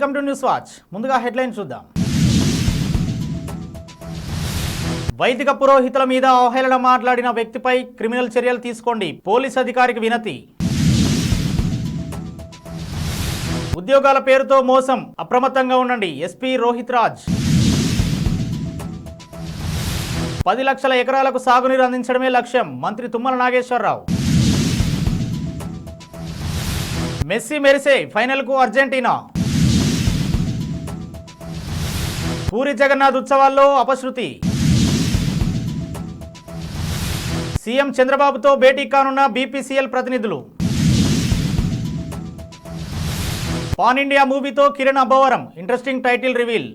Welcome to news watch. ముందుగా headline చూద్దాం. వైదిక పురోహితుల మీద అవహేళన మాట్లాడిన వ్యక్తిపై క్రిమినల్ చర్యలు తీసుకోండి. పోలీస్ అధికారికి వినతి. ఉద్యోగాల పేరుతో మోసం అప్రమత్తంగా ఉండండి. ఎస్పీ రోహిత్ రాజ్. పది లక్షల ఎకరాలకు సాగునీరు అందించడమే లక్ష్యం మంత్రి తుమ్మల నాగేశ్వరరావు. మెస్సీ మెరిసే ఫైనల్కు అర్జెంటీనా. పూరి జగన్నాథ్ ఉత్సవాల్లో అపశృతి. సీఎం చంద్రబాబుతో భేటీ కానున్న బీపీసీఎల్ ప్రతినిధులు. పాన్ ఇండియా మూవీతో Kiran Abbavaram interesting title reveal.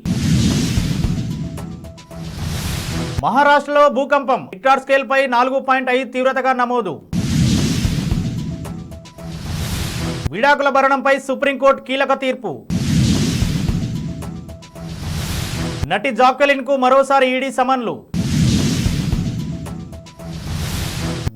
మహారాష్ట్రలో భూకంపం రిక్టార్ స్కేల్ పై నాలుగు పాయింట్ ఐదు తీవ్రతగా నమోదు. విడాకుల భరణంపై సుప్రీంకోర్టు కీలక తీర్పు. నటి జాక్వెలిన్కు మరోసారి ఈడీ సమన్లు.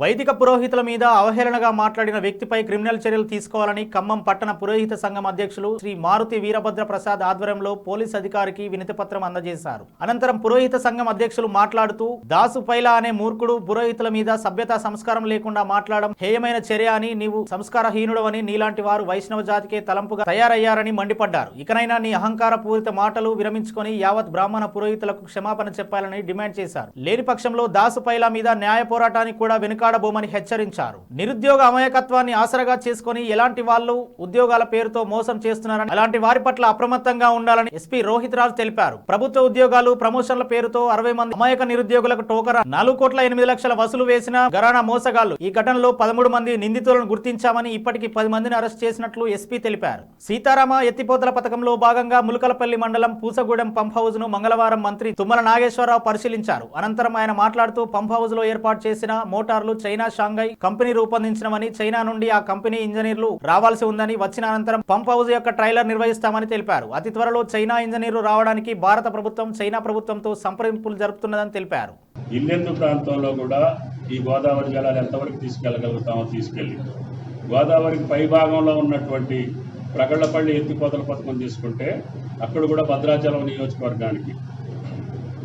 వైదిక పురోహితుల మీద అవహేళనగా మాట్లాడిన వ్యక్తిపై క్రిమినల్ చర్యలు తీసుకోవాలని ఖమ్మం పట్టణ పురోహిత సంఘం అధ్యక్షులు శ్రీ మారుతి వీరభద్ర ప్రసాద్ ఆధ్వర్యంలో పోలీస్ అధికారికి వినతి పత్రం అందజేశారు. అనంతరం పురోహిత సంఘం అధ్యక్షులు మాట్లాడుతూ దాసు పైలా అనే మూర్ఖుడు పురోహితుల మీద సభ్యత సంస్కారం లేకుండా మాట్లాడడం హేయమైన చర్య అని నీవు సంస్కారహీనుడవని నీలాంటి వారు వైష్ణవ జాతికే తలంపుగా తయారయ్యారని మండిపడ్డారు. ఇకనైనా నీ అహంకార పూరిత మాటలు విరమించుకొని యావత్ బ్రాహ్మణ పురోహితులకు క్షమాపణ చెప్పాలని డిమాండ్ చేశారు. లేని పక్షంలో దాసు పైలా మీద న్యాయ పోరాటానికి కూడా వెనుకాడబోమని హెచ్చరించారు. నిరుద్యోగ అమాయకత్వాన్ని ఆసరగా చేసుకొని ఎలాంటి వాళ్ళు ఉద్యోగాల పేరుతో మోసం చేస్తున్నారని అలాంటి వారి పట్ల అప్రమత్తంగా ఉండాలని ఎస్పీ రోహిత్ రాజ్ తెలిపారు. ప్రభుత్వ ఉద్యోగాలు ప్రమోషన్ల పేరుతో అరవై మంది అమాయక నిరుద్యోగులకు టోకరా నాలుగు కోట్ల ఎనిమిది లక్షల వసూలు వేసిన గరాణా మోసగాళ్ళు ఈ ఘటనలో పదమూడు మంది నిందితులను గుర్తించామని ఇప్పటికి పది మందిని అరెస్ట్ చేసినట్లు ఎస్పీ తెలిపారు. సీతారామ ఎత్తిపోతల పథకంలో భాగంగా ములకలపల్లి మండలం పూసగూడెం పంప్ హౌస్ను మంగళవారం మంత్రి తుమ్మల నాగేశ్వరరావు పరిశీలించారు. అనంతరం ఆయన మాట్లాడుతూ పంప్ హౌస్లో ఏర్పాటు చేసిన మోటార్లు చైనా షాంఘై కంపెనీ రూపొందించినవని చైనా నుండి ఆ కంపెనీ ఇంజనీర్లు రావాల్సి ఉందని వచ్చిన అనంతరం పంప్ హౌస్ యొక్క ట్రైలర్ నిర్వహిస్తామని తెలిపారు. అతి త్వరలో చైనా ఇంజనీర్లు రావడానికి భారత ప్రభుత్వం చైనా ప్రభుత్వంతో సంప్రదింపులు జరుపుతున్నదని తెలిపారు. ఇల్లెందు ప్రాంతంలో కూడా ఈ గోదావరి జలాలు ఎంతవరకు తీసుకెళ్ళగలుగుతామో తీసుకెళ్ళి గోదావరికి పై భాగంలో ఉన్నటువంటి ప్రగళ్ళపల్లి ఎత్తిపోతల పథకం తీసుకుంటే అక్కడ కూడా భద్రాచలం నియోజకవర్గానికి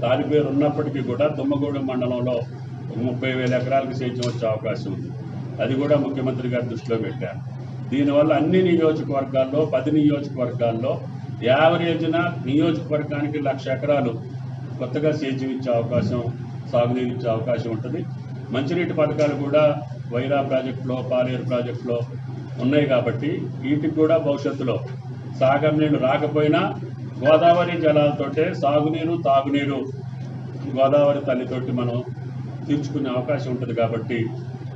దాని పేరు ఉన్నప్పటికీ కూడా దుమ్మగూడెం మండలంలో ముప్పై వేల ఎకరాలకు సేద్యం వచ్చే అవకాశం ఉంది. అది కూడా ముఖ్యమంత్రి గారి దృష్టిలో పెట్టారు. దీనివల్ల అన్ని నియోజకవర్గాల్లో పది నియోజకవర్గాల్లో యావరేజ్న నియోజకవర్గానికి లక్ష ఎకరాలు కొత్తగా సేద్యం ఇచ్చే అవకాశం సాగునీరు ఇచ్చే అవకాశం ఉంటుంది. మంచినీటి పథకాలు కూడా వైరా ప్రాజెక్టులో పాలేరు ప్రాజెక్టులో ఉన్నాయి కాబట్టి వీటికి కూడా భవిష్యత్తులో సాగర్ నీళ్ళు రాకపోయినా గోదావరి జలాలతోటే సాగునీరు తాగునీరు గోదావరి తల్లితోటి మనం తీర్చుకునే అవకాశం ఉంటుంది కాబట్టి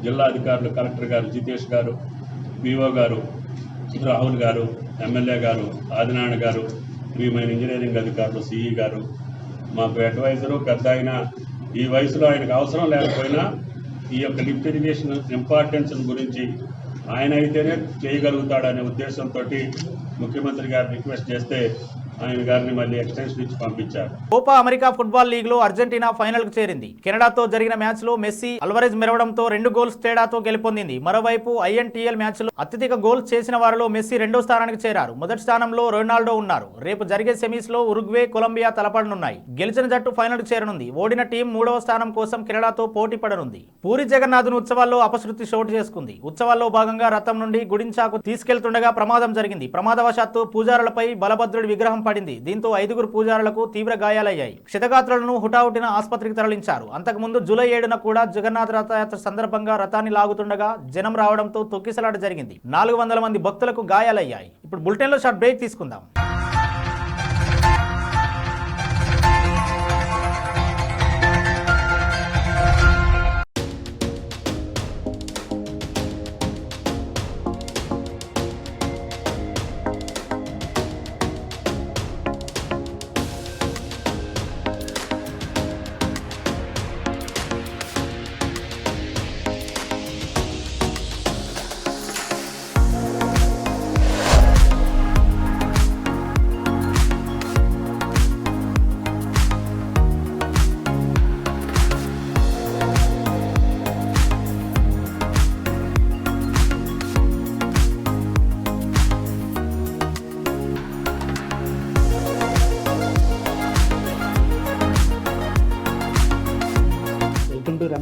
జిల్లా అధికారులు కలెక్టర్ గారు జితేష్ గారు పిఓ గారు రాహుల్ గారు ఎమ్మెల్యే గారు ఆదినారాయణ గారు ప్రియమైన ఇంజనీరింగ్ అధికారులు సిఈ గారు. మాకు అడ్వైజరు పెద్ద ఆయన ఈ వయసులో ఆయనకు అవసరం లేకపోయినా ఈ యొక్క లిఫ్ట్ ఇరిగేషన్ ఇంపార్టెన్స్ గురించి ఆయన అయితేనే చేయగలుగుతాడనే ఉద్దేశంతో ముఖ్యమంత్రి గారు రిక్వెస్ట్ చేస్తే ఆయన గారిని మళ్ళీ ఎక్స్టెన్షన్ ఇచ్చి పంపించారు. కోపా అమెరికా ఫుట్బాల్ లీగ్లో అర్జెంటీనా ఫైనల్కు చేరింది. కెనడాతో జరిగిన మ్యాచ్లో మెస్సీ అల్వరేజ్ మెరవడంతో రెండు గోల్స్ తేడాతో గెలుపొందింది. మరోవైపు ఐఎన్టీఎల్ మ్యాచ్లో అత్యధిక గోల్స్ చేసిన వారిలో మెస్సీ రెండో స్థానానికి చేరారు. మొదటి స్థానంలో రొనాల్డో ఉన్నారు. రేపు జరిగే సెమీస్లో ఉరుగ్వే కొలంబియా తలపడనున్నాయి. గెలిచిన జట్టు ఫైనల్కు చేరనుంది. ఓడిన టీం మూడవ స్థానం కోసం కెనడాతో పోటీ పడనుంది. పూరి జగన్నాథ్ ఉత్సవాల్లో అపశృతి చోటు చేసుకుంది. ఉత్సవాల్లో భాగంగా రథం నుండి గుడించాకు తీసుకెళ్తుండగా ప్రమాదం జరిగింది. ప్రమాదవశాత్తు పూజారులపై బలభద్రుడి విగ్రహం పడింది. దీంతో ఐదుగురు పూజారులకు తీవ్ర గాయాలయ్యాయి. క్షితగాత్రులను హుటాహుటిన ఆసుపత్రికి తరలించారు. అంతకుముందు జూలై ఏడున కూడా జగన్నాథ రథయాత్ర సందర్భంగా రథాన్ని లాగుతుండగా జనం రావడంతో తొక్కిసలాట జరిగింది. నాలుగు వందల మంది భక్తులకు గాయాలయ్యాయి. ఇప్పుడు బులెటిన్లో షార్ట్ బ్రేక్ తీసుకుందాం.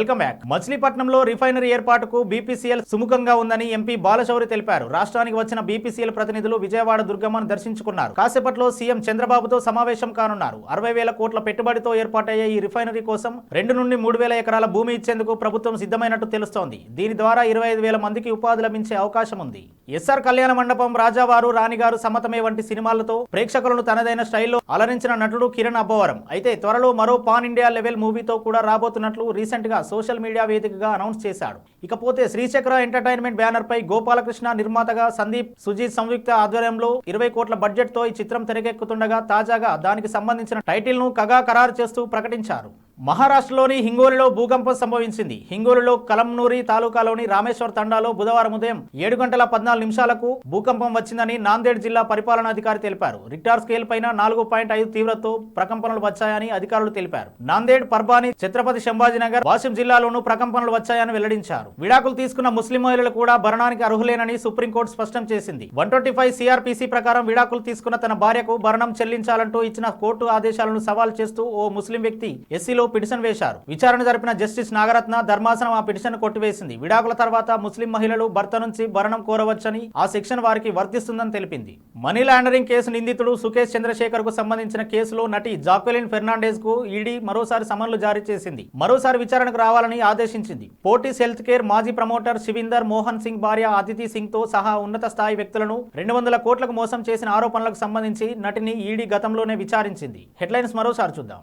Welcome back. మచిలీపట్నంలో రిఫైనరీ ఏర్పాటుకు బీపీసీఎల్ సుముఖంగా ఉందని ఎంపీ బాలశౌరి తెలిపారు. రాష్ట్రానికి వచ్చిన బీపీసీఎల్ ప్రతినిధులు విజయవాడ దుర్గమ్మను దర్శించుకున్నారు. కాసేపట్లో సీఎం చంద్రబాబుతో సమావేశం కానున్నారు. అరవై వేల కోట్ల పెట్టుబడితో ఏర్పాటయ్యే ఈ రిఫైనరీ కోసం రెండు నుండి మూడు వేల ఎకరాల భూమి ఇచ్చేందుకు ప్రభుత్వం సిద్ధమైనట్టు తెలుస్తోంది. దీని ద్వారా ఇరవై ఐదు వేల మందికి ఉపాధి లభించే అవకాశం ఉంది. ఎస్ఆర్ కళ్యాణ మండపం రాజావారు రాణిగారు సమతమే వంటి సినిమాలతో ప్రేక్షకులను తనదైన స్టైల్లో అలరించిన నటుడు కిరణ్ అబ్బవరం. అయితే త్వరలో మరో పాన్ ఇండియా లెవెల్ మూవీతో కూడా రాబోతున్నట్లు రీసెంట్గా సోషల్ మీడియా వేదికగా అనౌన్స్ చేశాడు. ఇకపోతే శ్రీచక్ర ఎంటర్టైన్మెంట్ బ్యానర్ పై గోపాలకృష్ణ నిర్మాతగా సందీప్ సుజీత్ సంయుక్త ఆధ్వర్యంలో ఇరవై కోట్ల బడ్జెట్తో ఈ చిత్రం తెరకెక్కుతుండగా తాజాగా దానికి సంబంధించిన టైటిల్ను కగా ఖరారు చేస్తూ ప్రకటించారు. మహారాష్ట్రలోని హింగోలిలో భూకంపం సంభవించింది. హింగోలిలో కలంనూరి తాలూకాలోని రామేశ్వర్ తండాలో బుధవారం ఉదయం ఏడు గంటల పద్నాలుగు నిమిషాలకు భూకంపం వచ్చిందని నాందేడ్ జిల్లా పరిపాలనాధికారి తెలిపారు. రిక్టార్ స్కేల్ పైన నాలుగు పాయింట్ ఐదు తీవ్రతతో ప్రకంపనలు వచ్చాయని అధికారులు తెలిపారు. నాందేడ్ పర్బాని ఛత్రపతి శంభాజీనగర్ వాసిం జిల్లాలోనూ ప్రకంపనలు వచ్చాయని వెల్లడించారు. విడాకులు తీసుకున్న ముస్లిం మహిళలు కూడా భరణానికి అర్హులేనని సుప్రీంకోర్టు స్పష్టం చేసింది. వన్ ట్వంటీ ఫైవ్ సిఆర్పిసి ప్రకారం విడాకులు తీసుకున్న తన భార్యకు భరణం చెల్లించాలంటూ ఇచ్చిన కోర్టు ఆదేశాలను సవాల్ చేస్తూ ఓ ముస్లిం వ్యక్తి ఎస్సీలో పిటిషన్ వేశారు. విచారణ జరిపిన జస్టిస్ నాగరత్న ధర్మాసనం ఆ పిటిషన్ కొట్టివేసింది. విడాకుల తర్వాత ముస్లిం మహిళలు భర్త నుంచి భరణం కోరవచ్చని ఆ సెక్షన్ వారికి వర్తిస్తుందని తెలిపింది. మనీ లాండరింగ్ కేసు నిందితుడు సుకేష్ చంద్రశేఖర్కు సంబంధించిన కేసులో నటి జాక్వెలిన్ ఫెర్నాండెజ్కు ఈడీ మరోసారి సమన్లు జారీ చేసింది. మరోసారి విచారణకు రావాలని ఆదేశించింది. పోటీస్ హెల్త్ కేర్ మాజీ ప్రమోటర్ శివిందర్ మోహన్ సింగ్ భార్య అతిథి సింగ్తో సహా ఉన్నత స్థాయి వ్యక్తులను రెండు వందల కోట్లకు మోసం చేసిన ఆరోపణలకు సంబంధించి నటిని ఈడీ గతంలోనే విచారించింది. హెడ్లైన్స్ మరోసారి చూద్దాం.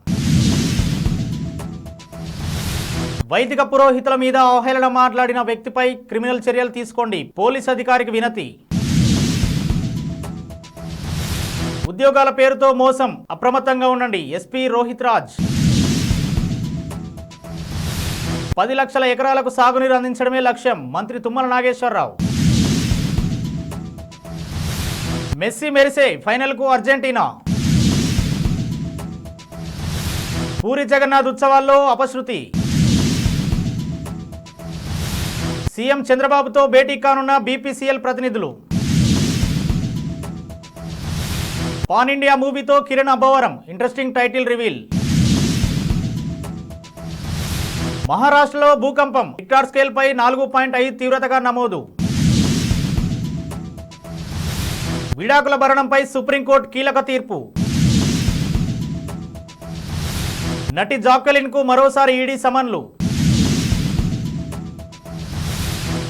వైదిక పురోహితుల మీద అవహేళన మాట్లాడిన వ్యక్తిపై క్రిమినల్ చర్యలు తీసుకోండి. పోలీస్ అధికారికి వినతి. ఉద్యోగాల పేరుతో మోసం. అప్రమత్తంగా ఉండండి. ఎస్పీ రోహిత్ రాజ్. పది లక్షల ఎకరాలకు సాగునీరు అందించడమే లక్ష్యం. మంత్రి తుమ్మల నాగేశ్వరరావు. మెస్సీ మెరిసే ఫైనల్కు అర్జెంటీనా. పూరి జగన్నాథ్ ఉత్సవాల్లో అపశృతి. సీఎం చంద్రబాబుతో భేటీ కానున్న బీపీసీఎల్ ప్రతినిధులు. పాన్ ఇండియా మూవీతో Kiran Abbavaram interesting title reveal. మహారాష్ట్రలో భూకంపం రిక్టార్ స్కేల్ పై నాలుగు పాయింట్ ఐదు తీవ్రతగా నమోదు. విడాకుల భరణంపై సుప్రీంకోర్టు కీలక తీర్పు. నటి జాక్వెలిన్కు మరోసారి ఈడీ సమన్లు.